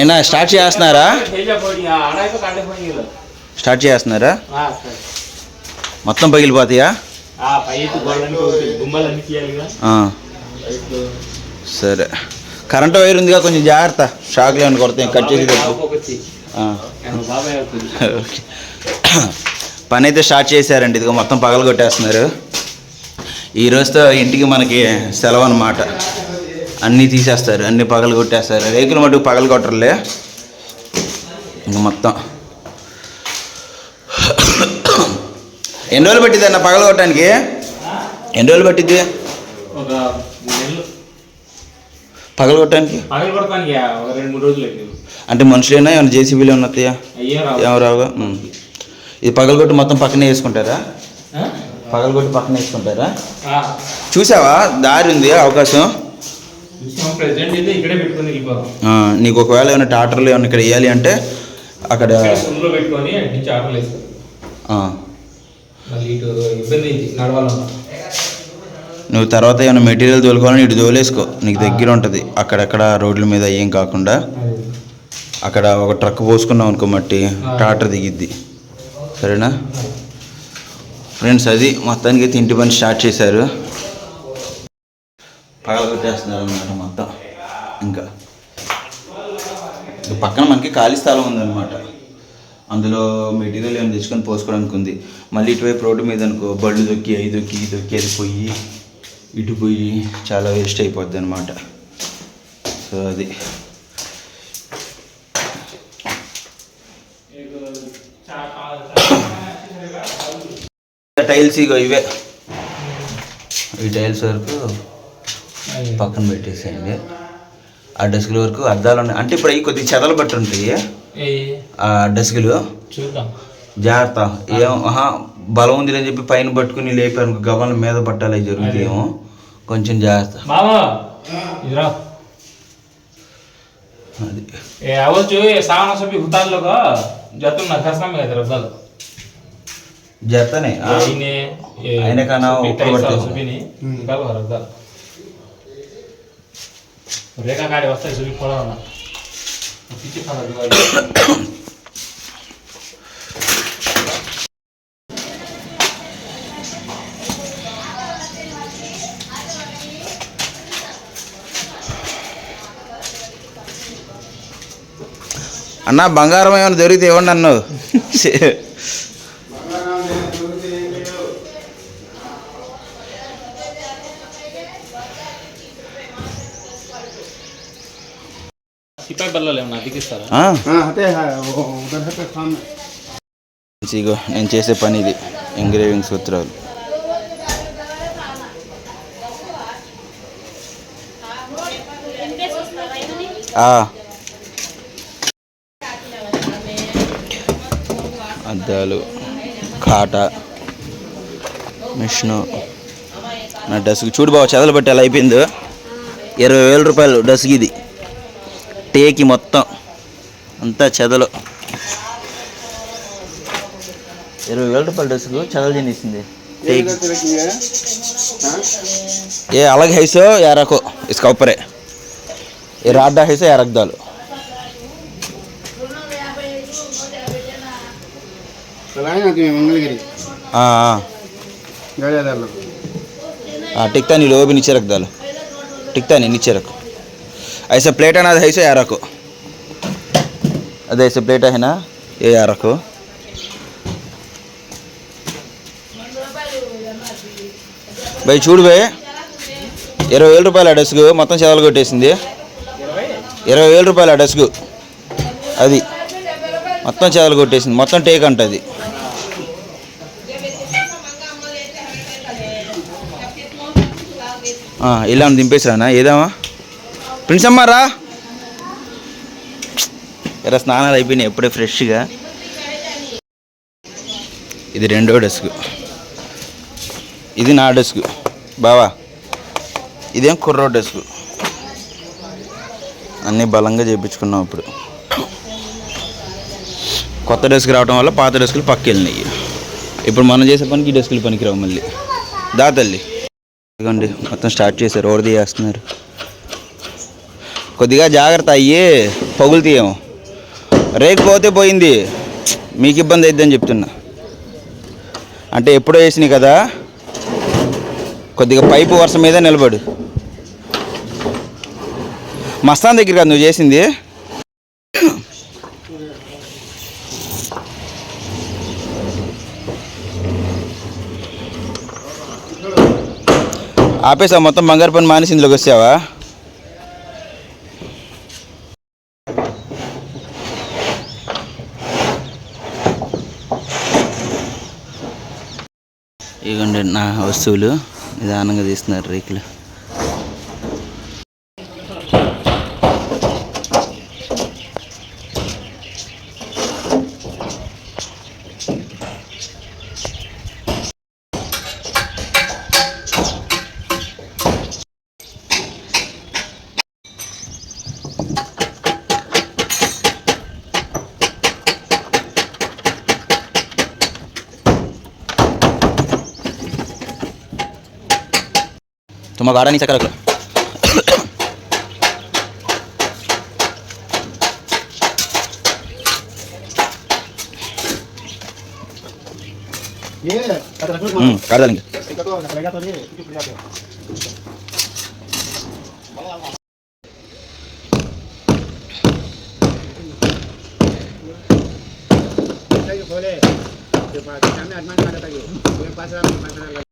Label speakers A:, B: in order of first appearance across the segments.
A: ఏనా స్టార్ట్ చేస్తున్నారా? స్టార్ట్ చేస్తున్నారా? మొత్తం పగిలిపోతాయా. సరే. కరెంట్ వైర్ ఉందిగా కొంచెం జాగ్రత్త. షాక్లు ఏమైనా కొడతాయి కట్ చేసి. పని అయితే స్టార్ట్ చేశారండి ఇదిగో మొత్తం పగలు కొట్టేస్తున్నారు ఈ రోజుతో ఇంటికి మనకి సెలవు అనమాట అన్నీ తీసేస్తారు అన్నీ పగలు కొట్టేస్తారు. రేకులు మటుకు పగలు కొట్టరులే. ఇంక మొత్తం. ఎన్ని రోజులు పట్టింది అన్న పగలు కొట్టడానికి? ఎన్ని రోజులు
B: నెలలు.
A: పగలు కొట్టడానికి? అంటే మనుషులైనా? ఏమైనా జేసీబీలు ఉన్నత్తయ్యా
B: అయ్యే రావు.
A: ఏమో రావుగా ఉమ్. ఇది పగలగొట్టి మొత్తం పక్కనే వేసుకుంటారా? పగలగొట్టి పక్కన వేసుకుంటారా. చూసావా? దారి ఉంది అవకాశం. నీకు ఒకవేళ ఏమైనా టాటర్లు ఏమైనా ఇక్కడ వేయాలి అంటే అక్కడ నువ్వు తర్వాత ఏమైనా మెటీరియల్ తోలుకోవాలని ఇటు తోలేసుకో. నీకు దగ్గర ఉంటుంది. అక్కడక్కడ రోడ్ల మీద ఏం కాకుండా. అక్కడ ఒక ట్రక్ పోసుకున్నావు అనుకో మట్టి టాటర్ దిగిద్ది. సరేనా? ఫ్రెండ్స్ అది మొత్తానికి అయితే ఇంటి పని స్టార్ట్ చేశారు. పగలగొట్టేస్తున్నారు అన్నమాట మొత్తం ఇంకా. పక్కన మనకి ఖాళీ స్థలం ఉందన్నమాట. అందులో మెటీరియల్ ఏమి తెచ్చుకొని పోసుకోవడానికి ఉంది. మళ్ళీ ఇటువైపు రోడ్డు మీద అనుకో బళ్ళు దొక్కి అవి దొక్కి ఇది దొక్కి అది పోయి ఇటు పోయి చాలా వేస్ట్ అయిపోద్ది అనమాట సో అది. టైల్స్ ఇగో ఇవే. ఈ టైల్స్ వరకు పక్కన పెట్టేసేయండి. ఆ డెస్క్ల వరకు అద్దాలు ఉన్నాయి. అంటే ఇప్పుడు అవి కొద్దిగా చెదలు పట్టి ఉంటాయి. ఆ డెస్క్లు.
B: చూద్దాం.
A: జాగ్రత్త. ఏం ఆహా, బలం ఉంది అని చెప్పి పైన పట్టుకుని లేపాను గవల మీద పట్టాలి జరుగుతాయేమో కొంచెం జాగ్రత్త. అది.
B: ఏ అవ్వచ్చు ఏ సావన రేఖా కాడి వస్తాయి చూపి పోదామన్నా పిచ్చి ఫల
A: అన్న బంగారం ఏమైనా దొరికితే ఇవ్వండి అన్ను ఇగో నేను చేసే పని ఇది ఎంగ్రేవింగ్ సూత్రాలు. ఆ. అద్దాలు కాట మిషను. నా డస్క్ చూడు బావ చెదలు పెట్టి ఎలా అయిపోయిందో. ఇరవై వేల రూపాయలు డస్క్ ఇది. టేకి మొత్తం అంతా చెదలు. ఇరవై వేల రూపాయలు డ్రెస్సు చెదలు తినేసింది. ఏ అలాగే హైసో ఎరకు ఇసుక ఏ రాడ్డా హైసో ఎరగ్దాలు టిక్తా నీ లోబి నిచ్చే రక్దాలు టిక్తా నీ నిచ్చే ऐसा प्लेट है ना ऐसे यार रखो अरे ऐसे प्लेट है ना ये यार रखो భయ్ చూడు భయ్ ఇరవై వేల రూపాయల డెస్క్ మొత్తం చదవలు కొట్టేసింది ఇరవై వేల రూపాయల డెస్క్ అది మొత్తం చదవలు కొట్టేసింది మొత్తం టేక్ అంట అది ఆ, ఇలా దింపేసిరానా ఏదామా ప్రిన్స్ అమ్మారా ఎరా స్నానాలు అయిపోయినాయి ఎప్పుడే ఫ్రెష్గా. ఇది రెండో డెస్క్. ఇది నా డెస్క్. బావా ఇదేం కుర్రో డెస్క్? అన్నీ బలంగా చేయించుకున్నాం ఇప్పుడు. కొత్త డెస్క్ రావడం వల్ల పాత డెస్కులు పక్క వెళ్ళినాయి ఇప్పుడు మనం చేసే పనికి ఈ డెస్కులు పనికిరావు మళ్ళీ. దా తల్లి. ఇదిగోండి మొత్తం స్టార్ట్ చేశారు ఓడది చేస్తున్నారు. కొద్దిగా జాగ్రత్త అయ్యి పగులుతీయేమో రేకు పోతే పోయింది. మీకు ఇబ్బంది అయిద్దని చెప్తున్నా. అంటే ఎప్పుడో వేసినాయి కదా కొద్దిగా పైపు వరుస మీద నిలబడు. మస్తాన్ దగ్గర కదా నువ్వు చేసింది. ఆపేసా మొత్తం బంగారు పని మానేసి ఇందులోకి వచ్చావా? ఇవ్వండి నా వస్తువులు. నిదానంగా తీస్తున్నారు రేకులు.
C: ತುಂಬ ಗಾಢ ನೀಸಕರಗಳು ಹ್ಞೂ ಕಾಡ್ದಲ್ಲಿಂಗ boleh. Coba ada mana ada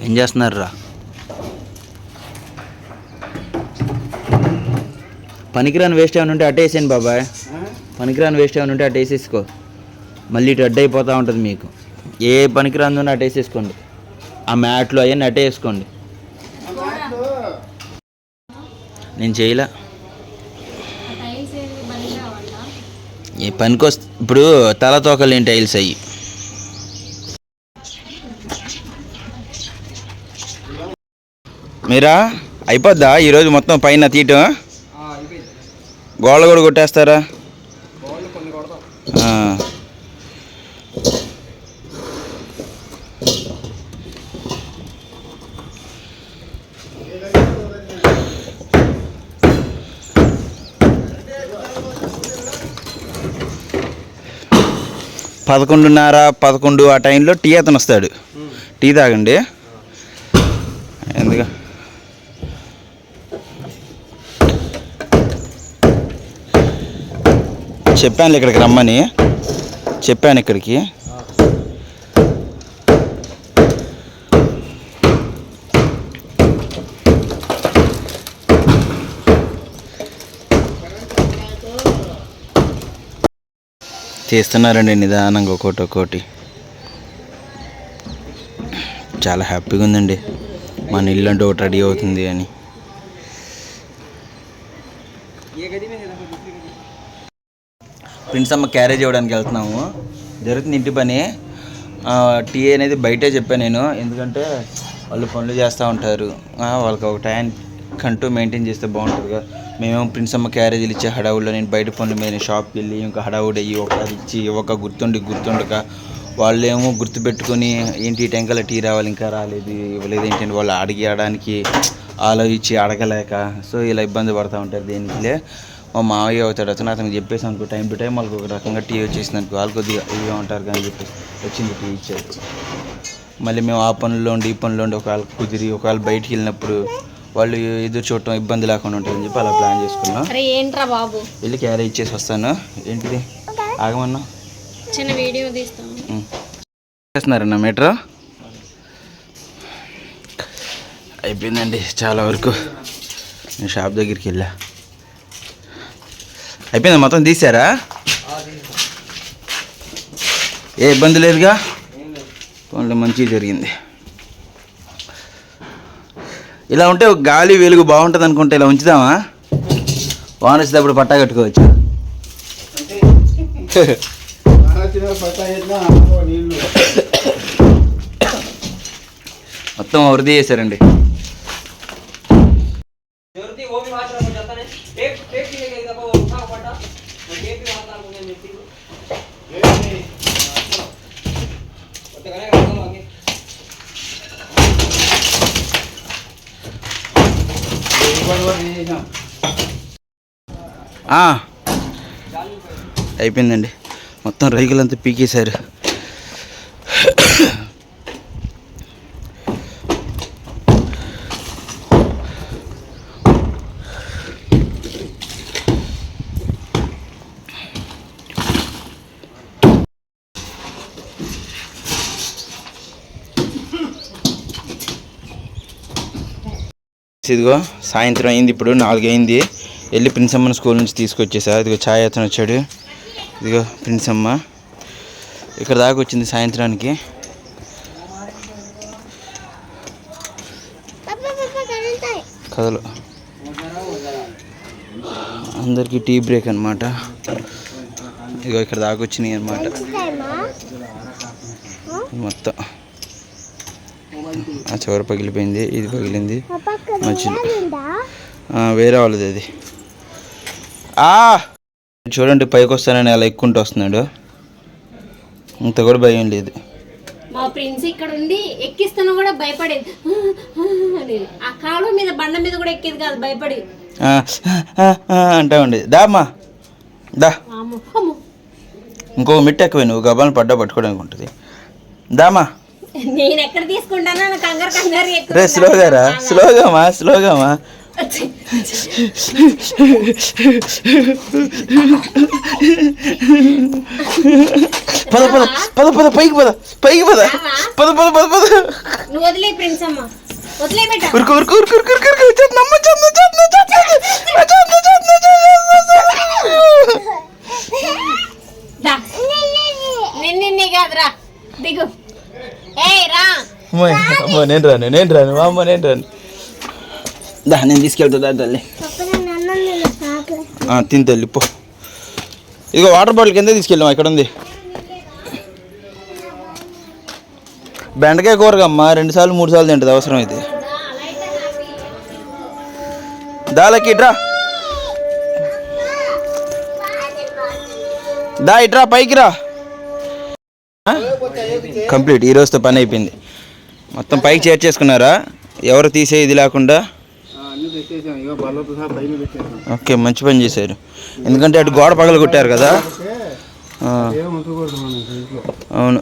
A: ఏం చేస్తున్నారు రా పనికిరాని వేస్ట్ ఏమైనా ఉంటే అట్టేసేయండి బాబాయ్. పనికిరాని వేస్ట్ ఏమైనా ఉంటే అట్టేసేసుకో మళ్ళీ ఇటు అడ్డు అయిపోతూ ఉంటుంది మీకు. ఏ పనికిరాని ఉన్నా అట్టేసేసుకోండి ఆ మ్యాట్లు అవన్నీ అట్టేసుకోండి నేను చేయలే. ఏ పనికి వస్తే ఇప్పుడు తల తోకలేని టైల్స్ అయ్యి. మీరా? అయిపోద్దా? ఈరోజు మొత్తం పైన తీయటం గోళ్ళ కూడా కొట్టేస్తారా? పదకొండున్నర పదకొండు ఆ టైంలో టీ అతను వస్తాడు టీ తాగండి. ఎందుకు? చెప్పాను ఇక్కడికి రమ్మని. చెప్పాను ఇక్కడికి. తీస్తున్నారండి నిదానంగా ఒకటి ఒక్కోటి చాలా హ్యాపీగా ఉందండి. మన ఇల్లు అంటే ఒకటి రెడీ అవుతుంది అని. ప్రిన్స్ అమ్మ క్యారేజ్ ఇవ్వడానికి వెళ్తున్నాము. జరుగుతుంది ఇంటి పని. టీ అనేది బయటే చెప్పాను నేను. ఎందుకంటే వాళ్ళు పనులు చేస్తూ ఉంటారు. వాళ్ళకి ఒక టైం కంటూ మెయింటైన్ చేస్తే బాగుంటుంది కదా మేమేమో ప్రిన్స్ అమ్మ క్యారేజీలు ఇచ్చే హడావుల్లో నేను బయట పనుల మీద షాప్కి వెళ్ళి ఇంకా హడావుడు అయ్యి ఒక ఇచ్చి ఒక గుర్తుండి గుర్తుండక వాళ్ళు ఏమో గుర్తుపెట్టుకొని ఏంటి టెంకల టీ రావాలి ఇంకా రాలేదు ఇవ్వలేదు ఏంటంటే వాళ్ళు అడిగి ఆడడానికి ఆలోచించి అడగలేక సో ఇలా ఇబ్బంది పడుతూ ఉంటారు దేనికిలే మా మావయ్య అవుతాడు అతను అతనికి చెప్పేసి అనుకో టైం టు టైం వాళ్ళకి ఒక రకంగా టీ వచ్చేసింది అనుకో వాళ్ళు కొద్దిగా ఇవే ఉంటారు కానీ చెప్పేసి వచ్చింది టీ ఇచ్చారు మళ్ళీ మేము ఆ పనుల్లో ఉండి ఈ పనుల్లో ఉండి ఒకవేళ కుదిరి ఒకవేళ బయటికి వెళ్ళినప్పుడు వాళ్ళు ఎదురు చూడటం ఇబ్బంది లేకుండా ఉంటుందని చెప్పి అలా ప్లాన్ చేసుకున్నాం.
D: అరే ఏంట్రా బాబు?
A: వెళ్ళి క్యారీ ఇచ్చేసి వస్తాను. ఏంటిది? ఆగమన్నా?
D: చిన్న వీడియో తీస్తాం.
A: ఉం. చేస్తున్నారన్న మీటర్? అయిపోయిందండి చాలా వరకు. నేను షాప్ దగ్గరికి వెళ్ళా. అయిపోయింది మొత్తం తీసారా? ఏ ఇబ్బంది లేదుగా? పనులు మంచిగా జరిగింది. ఇలా ఉంటే ఒక గాలి వెలుగు బాగుంటుంది అనుకుంటే ఇలా ఉంచుదామా? వాన వచ్చేటప్పుడు పట్టా కట్టుకోవచ్చు. మొత్తం వృద్ధి చేశారండి. అయిపోయిందండి. మొత్తం రైగులంతా పీకేశారు. ఇదిగో సాయంత్రం అయింది ఇప్పుడు నాలుగు అయింది వెళ్ళి ప్రిన్సమ్మని స్కూల్ నుంచి తీసుకొచ్చేసా ఇదిగో ఛాయ్ అతను వచ్చాడు. ఇదిగో ప్రిన్సమ్మ. ఇక్కడ దాకా వచ్చింది సాయంత్రానికి. కథలు. అందరికీ టీ బ్రేక్ అనమాట ఇదిగో ఇక్కడ దాకా వచ్చినాయి అనమాట మొత్తం. ఆ చివర పగిలిపోయింది. ఇది పగిలింది. మధ్యలో. వేరే వాళ్ళది అది. ఆ! చూడండి పైకి వస్తానని అలా ఎక్కుంటూ వస్తున్నాడు. ఇంత కూడా భయం లేదు.
D: మా ప్రిన్స్ ఇక్కడ ఉండి ఎక్కిస్తాను కూడా భయపడేది. అనేది ఆ కాలువ మీద బండ మీద కూడా ఎక్కేది కాదు భయపడి.
A: అంటా ఉండేది దా అమ్మా. దా. ఇంకో మిట్ట ఎక్కువ నువ్వు గబాలను పడ్డా పట్టుకోవడానికి ఉంటుంది. దామా
D: నేను ఎక్కడ తీసుకుంటానో కంగారు కంగారు
A: రే స్లోగా రా. స్లోగామా స్లోగామా పద పద పద పద పైకి పద పైకి పద. పద పద పద పద.
D: నువ్వు వదిలే ప్రిన్స్ అమ్మ. వదిలే బిడ్డ.
A: ఉరుకు ఉరుకు ఉరుకు ఉరుకు ఉరుకు ఉరుకు వచ్చేస్తుంది, అమ్మ వచ్చేస్తుంది, వచ్చేస్తుంది, వచ్చేస్తుంది, వచ్చేస్తుంది, వచ్చేస్తుంది, వచ్చేస్తుంది.
D: దా. నిన్ను నిన్నే కాదురా. దిగు. ఏయ్ రా.
A: అమ్మ అమ్మ నేను రాను నేను రాను అమ్మ నేను రాను. దా నేను తీసుకెళ్తా దా తల్లి. తిని తల్లి పో. ఇదిగో వాటర్ బాటిల్ కింద తీసుకెళ్ళాం ఇక్కడ ఉంది. బెండకాయ కూరగమ్మ రెండు సార్లు మూడు సార్లు తింటుంది అవసరం అయితే. దాలకి ఇట్రా. దా ఇట్రా పైకి రా. కంప్లీట్ ఈ రోజుతో పని అయిపోయింది. మొత్తం పైకి చేర్చేసుకున్నారా? ఎవరు తీసే ఇది లేకుండా? ఓకే మంచి పని చేశారు. ఎందుకంటే అటు గోడ పగల కొట్టారు కదా అవును.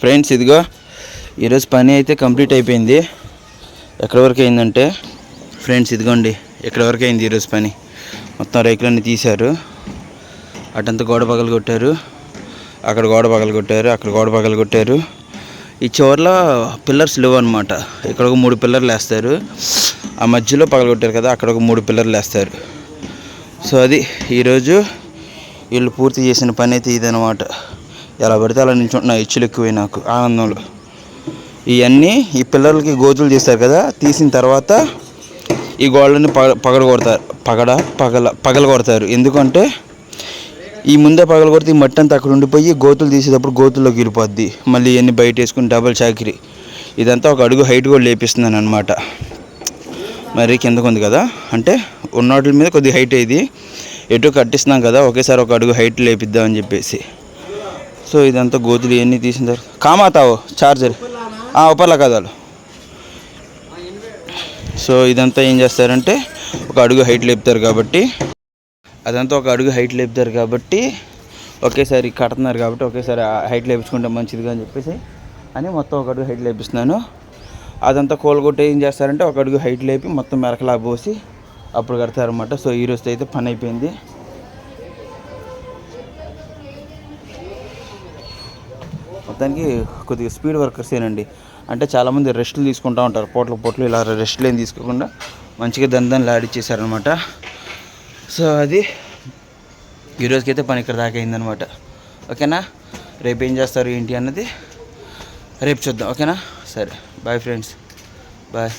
A: ఫ్రెండ్స్ ఇదిగో ఈరోజు పని అయితే కంప్లీట్ అయిపోయింది. ఎక్కడి వరకు అయిందంటే ఫ్రెండ్స్ ఇదిగోండి ఎక్కడి వరకు అయింది ఈరోజు పని? మొత్తం రేకులన్నీ తీశారు. అటంతా గోడ పగలు కొట్టారు అక్కడ గోడ పగలు కొట్టారు అక్కడ గోడ పగలు కొట్టారు ఈ చివర్లో పిల్లర్స్ లేవు అనమాట ఇక్కడ ఒక మూడు పిల్లర్లు వేస్తారు. ఆ మధ్యలో పగలు కొట్టారు కదా అక్కడ ఒక మూడు పిల్లర్లు వేస్తారు. సో అది ఈరోజు వీళ్ళు పూర్తి చేసిన పని అయితే ఇదనమాట ఎలా పడితే అలా నిల్చుంటున్నా ఇచ్చులు ఎక్కువే నాకు ఆనందంలో. ఇవన్నీ ఈ పిల్లలకి గోతులు చేస్తారు కదా తీసిన తర్వాత ఈ గోళ్ళని పగ పగల కొడతారు పగడ? పగల పగల కొడతారు. ఎందుకంటే ఈ ముందే పగల కొడితే ఈ మట్టి అంతా అక్కడ ఉండిపోయి గోతులు తీసేటప్పుడు గోతుల్లోకి వెళ్ళిపోద్ది. మళ్ళీ ఇవన్నీ బయట వేసుకుని డబల్ చాకిరి. ఇదంతా ఒక అడుగు హైట్ కూడా లేపిస్తున్నాను అనమాట మరి కిందకు ఉంది కదా? అంటే ఉన్నవాటి మీద కొద్దిగా హైట్ ఇది. ఎటు కట్టిస్తున్నాం కదా ఒకేసారి ఒక అడుగు హైట్ లేపిద్దామని చెప్పేసి. సో ఇదంతా గోతులు ఇవన్నీ తీసిన తర్వాత కామాతావు చార్జర్ ఉపర్ల కదాలు సో ఇదంతా ఏం చేస్తారంటే ఒక అడుగు హైట్ లేపుతారు కాబట్టి అదంతా ఒక అడుగు హైట్ లేపుతారు కాబట్టి ఒకేసారి కడుతున్నారు కాబట్టి ఒకేసారి హైట్ లేపించుకుంటే మంచిదిగా అని చెప్పేసి అని మొత్తం ఒక అడుగు హైట్ లేపిస్తున్నాను. అదంతా కోలుగొట్టి ఏం చేస్తారంటే ఒక అడుగు హైట్ లేపి మొత్తం మెరకలా పోసి అప్పుడు కడతారనమాట సో ఈ రోజు అయితే పని అయిపోయింది. మొత్తానికి కొద్దిగా స్పీడ్ వర్కర్స్ ఏనండి. అంటే చాలామంది రెస్ట్లు తీసుకుంటూ ఉంటారు. పోట్ల పోట్లు ఇలా రెస్ట్లు ఏం తీసుకోకుండా మంచిగా దందాన్ని లాడిచ్చేసారనమాట సో అది ఈ రోజుకైతే పని ఇక్కడ దాకా అయిందనమాట ఓకేనా? రేపు ఏం చేస్తారు ఏంటి అన్నది రేపు చూద్దాం. ఓకేనా? సరే. Bye friends bye